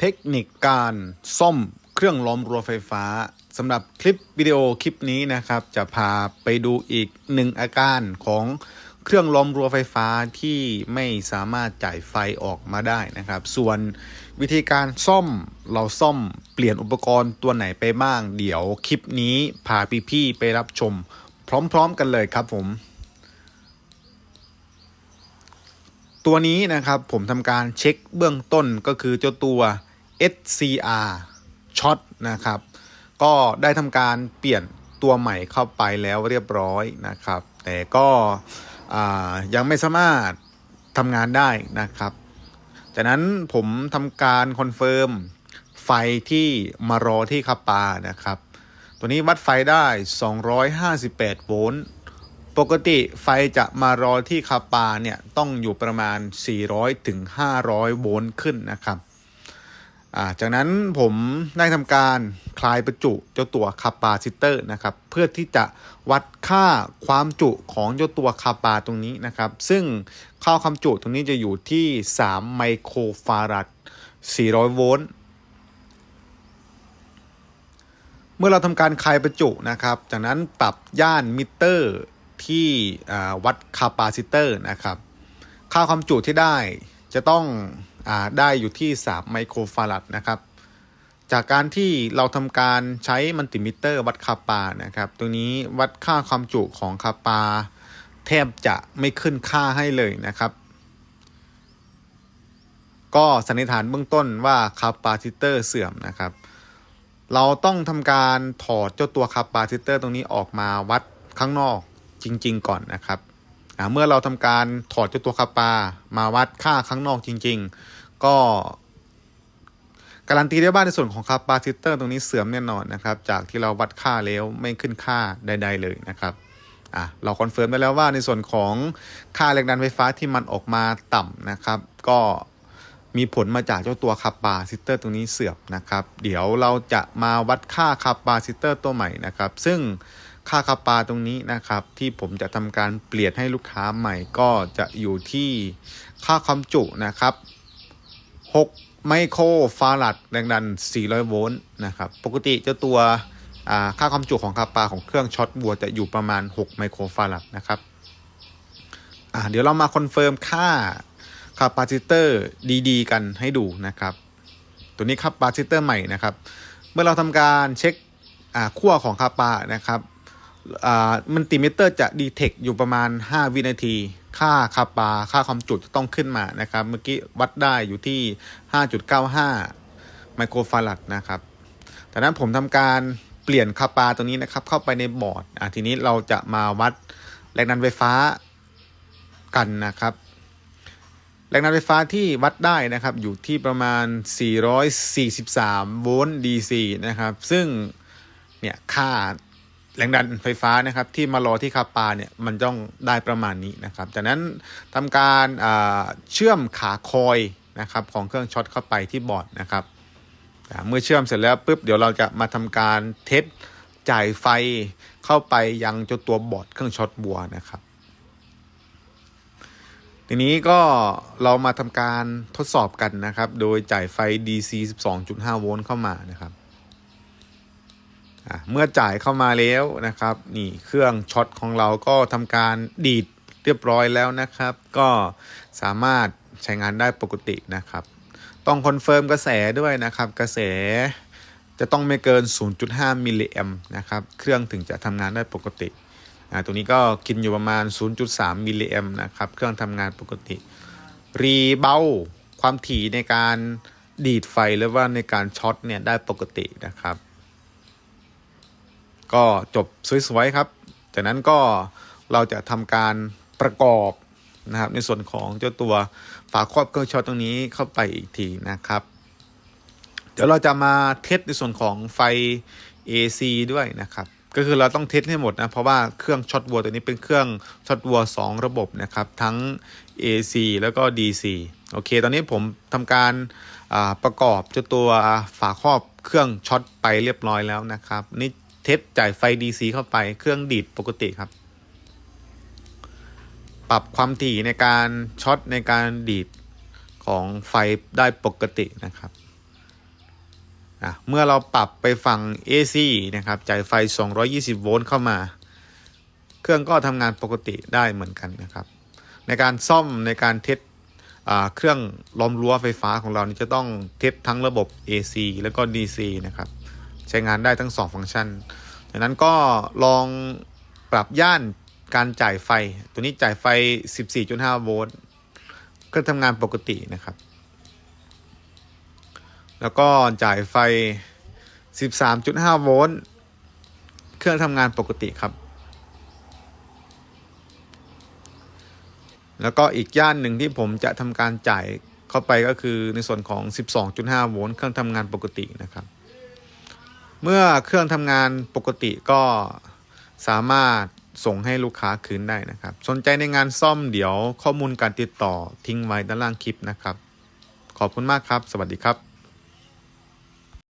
เทคนิคการซ่อมเครื่องล้อมรั้วไฟฟ้าสำหรับคลิปวิดีโอคลิปนี้นะครับ จะพาไปดูอีกหนึ่งอาการของเครื่องล้อมรั้วไฟฟ้าที่ไม่สามารถจ่ายไฟออกมาได้นะครับ ส่วนวิธีการซ่อมเราซ่อมเปลี่ยนอุปกรณ์ตัวไหนไปบ้าง เดี๋ยวคลิปนี้พาพี่ๆไปรับชม พร้อม ๆ กันเลยครับผม ตัวนี้นะครับผมทำการเช็คเบื้องต้นก็คือเจ้าตัว SCR ช็อตนะครับ ก็ได้ทำการเปลี่ยนตัวใหม่เข้าไปแล้วเรียบร้อยนะครับ แต่ก็ยังไม่สามารถทำงานได้นะครับ จากนั้นผมทำการคอนเฟิร์มไฟที่มารอที่คาปานะครับ ตัวนี้วัดไฟได้ 258 โวลต์ ปกติไฟจะมารอที่คาปาเนี่ยต้องอยู่ประมาณ 400ถึง500 โวลต์ขึ้นนะครับจากนั้นผมได้ทำการคลายประจุเจ้าตัวคาปาซิเตอร์นะครับ เพื่อที่จะวัดค่าความจุของเจ้าตัวคาปาตรงนี้นะครับ ซึ่งค่าความจุตรงนี้จะอยู่ที่ 3 ไมโครฟาราด400 โวลต์เมื่อเราทำการคลายประจุนะครับ จากนั้นปรับย่านมิเตอร์ ที่วัดคาปาซิเตอร์นะครับ ค่าความจุที่ได้จะต้องอได้อยู่ที่ 3 ไมโครฟาราดนะครับ จากการที่เราทำการใช้มัลติมิเตอร์วัดคาปานะครับตรงนี้วัดค่าความจุของคาปา แทบจะไม่ขึ้นค่าให้เลยนะครับ ก็สันนิษฐานเบื้องต้นว่าคาปาซิเตอร์เสื่อมนะครับเราต้องทำการถอดเจ้าตัวคาปาซิเตอร์ตรงนี้ออกมาวัดข้างนอก จริง ๆ ก่อนนะครับเมื่อเราทำการถอดเจ้าตัวคาปามาวัดค่าข้างนอกจริง ๆ ก็การันตีได้ว่าในส่วนของคาปาซิเตอร์ตรงนี้เสื่อมแน่นอนนะครับ จากที่เราวัดค่าแล้วไม่ขึ้นค่าใด ๆ เลยนะครับอะเราคอนเฟิร์มได้แล้วว่าในส่วนของค่าแรงดันไฟฟ้าที่มันออกมาต่ำนะครับ ก็มีผลมาจากเจ้าตัวคาปาซิเตอร์ตรงนี้เสื่อมนะครับ เดี๋ยวเราจะมาวัดค่าคาปาซิเตอร์ตัวใหม่นะครับ ซึ่ง ค่าคาปาตรงนี้นะครับ ที่ผมจะทำการเปลี่ยนให้ลูกค้าใหม่ก็จะอยู่ที่ค่าความจุนะครับ 6 ไมโครฟาราดแรงดัน 400 โวลต์นะครับ ปกติเจ้าตัวค่าความจุของคาปาของเครื่องช็อตบัวจะอยู่ประมาณ 6 ไมโครฟาราดนะครับเดี๋ยวเรามาคอนเฟิร์มค่าคาปาซิเตอร์ดีๆ กันให้ดูนะครับ ตัวนี้คาปาซิเตอร์ใหม่นะครับ เมื่อเราทำการเช็คขั้วของคาปานะครับ มันติมิเตอร์จะดีเทคอยู่ประมาณ 5 วินาที ค่าคาปา ค่าความจุจะต้องขึ้นมานะครับ เมื่อกี้วัดได้อยู่ที่ 5.95 ไมโครฟาราดนะครับจากนั้นผมทำการเปลี่ยนคาปาตัวนี้นะครับ เข้าไปในบอร์ด อะทีนี้เราจะมาวัดแรงดันไฟฟ้ากันนะครับ แรงดันไฟฟ้าที่วัดได้นะครับ อยู่ที่ประมาณ 443 โวลต์ DC นะครับ ซึ่งเนี่ยค่า แรงดันไฟฟ้านะครับที่มารอที่คาปาเนี่ยมันต้องได้ประมาณนี้นะครับจากนั้นทำการเชื่อมขาคอยนะครับของเครื่องช็อตเข้าไปที่บอร์ดนะครับเมื่อเชื่อมเสร็จแล้วปุ๊บเดี๋ยวเราจะมาทำการเทสจ่ายไฟเข้าไปยังจตัวบอร์ดเครื่องช็อตบัวนะครับ ทีนี้ก็เรามาทำการทดสอบกันนะครับ โดยจ่ายไฟ DC 12.5 โวลต์เข้ามานะครับ เมื่อจ่ายเข้ามาแล้วนะครับ นี่เครื่องช็อตของเราก็ทำการดีดเรียบร้อยแล้วนะครับ ก็สามารถใช้งานได้ปกตินะครับ ต้องคอนเฟิร์มกระแสด้วยนะครับ กระแสจะต้องไม่เกิน 0.5 มิลลิแอมนะครับ เครื่องถึงจะทำงานได้ปกติอ่าตัวนี้ก็กินอยู่ประมาณ 0.3 มิลลิแอมนะครับ เครื่องทำงานปกติ รีเบาความถี่ในการดีดไฟหรือว่าในการช็อตเนี่ยได้ปกตินะครับ ก็จบสวยๆครับ จากนั้นก็เราจะทำการประกอบนะครับ ในส่วนของเจ้าตัวฝาครอบเครื่องช็อตตรงนี้เข้าไปอีกทีนะครับ เดี๋ยวเราจะมาเทสในส่วนของไฟ AC ด้วยนะครับก็คือเราต้องเทสให้หมดนะเพราะว่าเครื่องช็อตวัวตัวนี้เป็นเครื่องช็อตวัว2 ระบบนะครับทั้ง AC แล้วก็ DC โอเค ตอนนี้ผมทำการประกอบเจ้าตัวฝาครอบเครื่องช็อตไปเรียบร้อยแล้วนะครับนี่ เทสจ่ายไฟ DC เข้าไปเครื่องดีดปกติครับ ปรับความถี่ในการช็อตในการดีดของไฟได้ปกตินะครับอะเมื่อเราปรับไปฝั่ง AC นะครับจ่ายไฟ 220 โวลต์เข้ามา เครื่องก็ทำงานปกติได้เหมือนกันนะครับ ในการซ่อมในการเทสเครื่องล้อมรั้วไฟฟ้าของเรานี่จะต้องเทสทั้งระบบ AC แล้วก็ DC นะครับ ใช้งานได้ทั้ง 2 ฟังก์ชันดังนั้นก็ลองปรับย่านการจ่ายไฟ ตัวนี้จ่ายไฟ 14.5 โวลต์ก็ทำงานปกตินะครับ แล้วก็จ่ายไฟ 13.5 โวลต์เครื่องทำงานปกติครับ แล้วก็อีกย่านหนึ่งที่ผมจะทำการจ่ายเข้าไปก็คือในส่วนของ 12.5 โวลต์เครื่องทำงานปกตินะครับ เมื่อเครื่องทำงานปกติก็สามารถส่งให้ลูกค้าคืนได้นะครับ สนใจในงานซ่อมเดี๋ยวข้อมูลการติดต่อทิ้งไว้ด้านล่างคลิปนะครับ ขอบคุณมากครับ สวัสดีครับ